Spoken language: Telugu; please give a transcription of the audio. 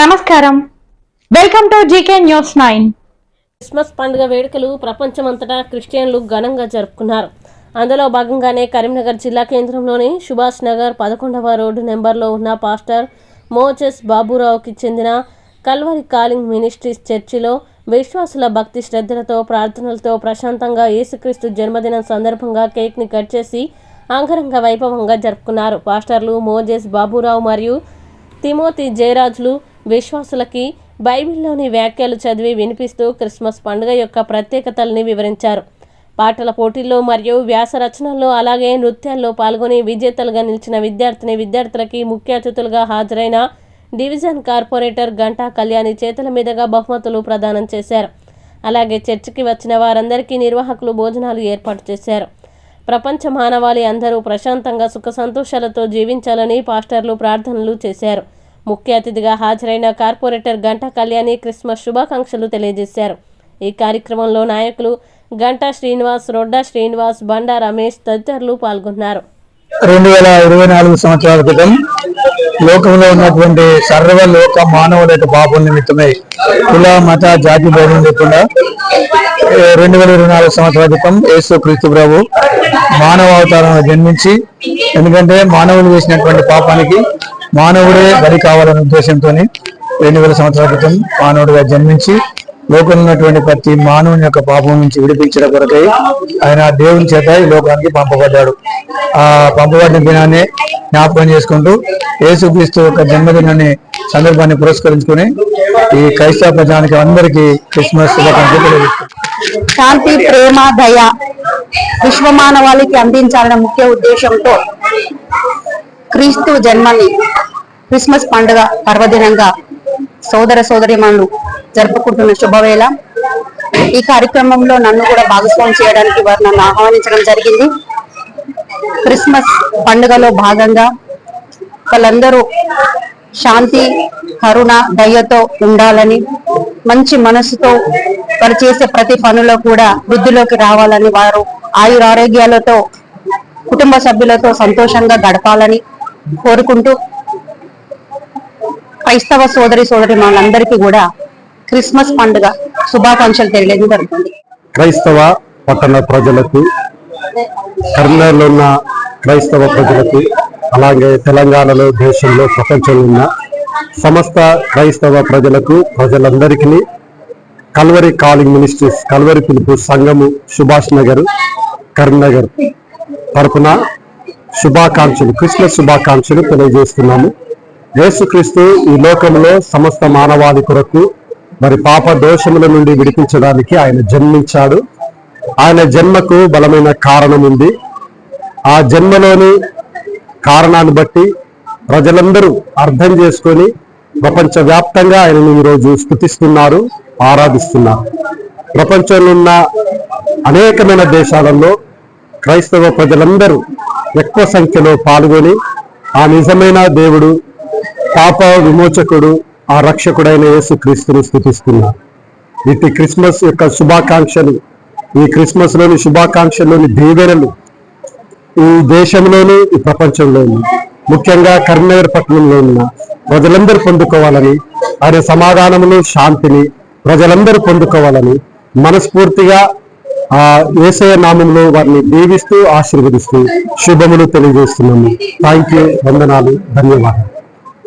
నమస్కారం. Welcome to GK news nine. Christmas పండుగ వేడుకలు ప్రపంచమంతటా క్రిస్టియన్లు ఘనంగా జరుపుకున్నారు. అందులో భాగంగానే కరీంనగర్ జిల్లా కేంద్రంలోని సుభాష్ నగర్ పదకొండవ రోడ్డు నెంబర్లో ఉన్న పాస్టర్ మోచెస్ బాబురావుకి చెందిన కల్వరి కాలింగ్ మినిస్ట్రీస్ చర్చిలో విశ్వాసుల భక్తి శ్రద్ధలతో ప్రార్థనలతో ప్రశాంతంగా యేసుక్రీస్తు జన్మదినం సందర్భంగా కేక్ని కట్ చేసి అంగరంగ వైభవంగా జరుపుకున్నారు. పాస్టర్లు మోజెస్ బాబురావు మరియు తిమోతి జయరాజులు విశ్వాసులకి బైబిల్లోని వ్యాఖ్యలు చదివి వినిపిస్తూ క్రిస్మస్ పండుగ యొక్క ప్రత్యేకతల్ని వివరించారు. పాటల పోటీల్లో మరియు వ్యాస రచనల్లో అలాగే నృత్యాల్లో పాల్గొని విజేతలుగా నిలిచిన విద్యార్థిని విద్యార్థులకి ముఖ్య అతిథులుగా హాజరైన డివిజన్ కార్పొరేటర్ గంటా కళ్యాణి చేతుల మీదుగా బహుమతులు ప్రదానం చేశారు. అలాగే చర్చికి వచ్చిన వారందరికీ నిర్వాహకులు భోజనాలు ఏర్పాటు చేశారు. ప్రపంచ మానవాళి అందరూ ప్రశాంతంగా సుఖ సంతోషాలతో జీవించాలని పాస్టర్లు ప్రార్థనలు చేశారు. ముఖ్య అతిథిగా హాజరైన కార్పొరేటర్ గంటా కళ్యాణి క్రిస్మస్ శుభాకాంక్షలు తెలియజేశారు. ఈ కార్యక్రమంలో నాయకులు గంటా శ్రీనివాస్ రొడ్డా శ్రీనివాస్ బండా రమేష్ తదితరులు పాల్గొన్నారు. రెండు వేల ఇరవై నాలుగు సంవత్సరాల క్రితం లోకంలో ఉన్నటువంటి సర్వ లోక మానవుల యొక్క పాపం నిమిత్తమై కుల మత జాతి భేదం లేకుండా రెండు వేల ఇరవై నాలుగు సంవత్సరాల క్రితం యేసు క్రీస్తు ప్రభు మానవ అవతారంలో జన్మించి ఎందుకంటే మానవులు చేసినటువంటి పాపానికి మానవుడే బలి కావాలనే ఉద్దేశంతో రెండు వేల సంవత్సరాల క్రితం మానవుడిగా జన్మించి లోకంలో ఉన్నటువంటి ప్రతి మానవుని యొక్క పాపం నుంచి విడిపించడం కొరకై ఆయన దేవుని చేత ఈ లోకానికి పంపబడ్డాడు. ఆ పంపబడిన దినాన్ని జ్ఞాపకం చేసుకుంటూ యేసుక్రీస్తు యొక్క జన్మదినాన్ని సందర్భాన్ని పురస్కరించుకుని ఈ క్రైస్తవ ప్రజానికి అందరికీ క్రిస్మస్ శుభాకాంక్షలు శాంతి ప్రేమ దయ విశ్వమానవాళికి అందించాలనే ముఖ్య ఉద్దేశంతో క్రీస్తు జన్మని క్రిస్మస్ పండుగ పర్వదినంగా సోదర సోదరిమణులు జరుపుకుంటున్న శుభవేళ. ఈ కార్యక్రమంలో నన్ను కూడా భాగస్వామి చేయడానికి వారు నన్ను ఆహ్వానించడం జరిగింది. క్రిస్మస్ పండుగలో భాగంగా వాళ్ళందరూ శాంతి కరుణ దయతో ఉండాలని మంచి మనసుతో వారు చేసే ప్రతి పనులో కూడా వృద్ధిలోకి రావాలని వారు ఆయురారోగ్యాలతో కుటుంబ సభ్యులతో సంతోషంగా గడపాలని కోరుకుంటూ క్రైస్తవ సోదరి సోదరి మనందరికీ కూడా క్రిస్మస్ పండుగ శుభాకాంక్షలు తెలియజేయడం జరుగుతుంది. క్రైస్తవ పట్టణ ప్రజలకు కరీంనగర్లో ఉన్న క్రైస్తవ ప్రజలకు అలాగే తెలంగాణలో దేశంలో ప్రపంచంలో ఉన్న సమస్త క్రైస్తవ ప్రజలకు ప్రజలందరికీ కల్వరి కాలింగ్ మినిస్ట్రీస్ కల్వరి పిలుపు సంఘము సుభాష్ నగర్ కరీంనగర్ తరపున శుభాకాంక్షలు క్రిస్మస్ శుభాకాంక్షలు తెలియజేస్తున్నాము. యేసుక్రీస్తు ఈ లోకంలో సమస్త మానవాది కొరకు మరి పాప దోషముల నుండి విడిపించడానికి ఆయన జన్మించాడు. ఆయన జన్మకు బలమైన కారణం ఉంది. ఆ జన్మలోని కారణాన్ని బట్టి ప్రజలందరూ అర్థం చేసుకొని ప్రపంచవ్యాప్తంగా ఆయనను ఈరోజు స్థుతిస్తున్నారు ఆరాధిస్తున్నారు. ప్రపంచంలో ఉన్న అనేకమైన దేశాలలో క్రైస్తవ ప్రజలందరూ ఎక్కువ సంఖ్యలో పాల్గొని ఆ నిజమైన దేవుడు పాప విమోచకుడు ఆ రక్షకుడైన యేసు క్రీస్తుని స్థుతిస్తున్నారు ఇటు క్రిస్మస్ యొక్క శుభాకాంక్షలు ఈ క్రిస్మస్లోని శుభాకాంక్షల్లోని దీవెనలు ఈ దేశంలోని ఈ ప్రపంచంలోని ముఖ్యంగా కరీంనగర్ పట్టణంలో ఉన్న ప్రజలందరూ పొందుకోవాలని ఆయన సమాధానమును శాంతిని ప్రజలందరూ పొందుకోవాలని మనస్ఫూర్తిగా ఆ ఏసయ నామంలో వారిని దీవిస్తూ ఆశీర్వదిస్తూ శుభములు తెలియజేస్తున్నాము. థ్యాంక్ యూ వందనాలు ధన్యవాదాలు.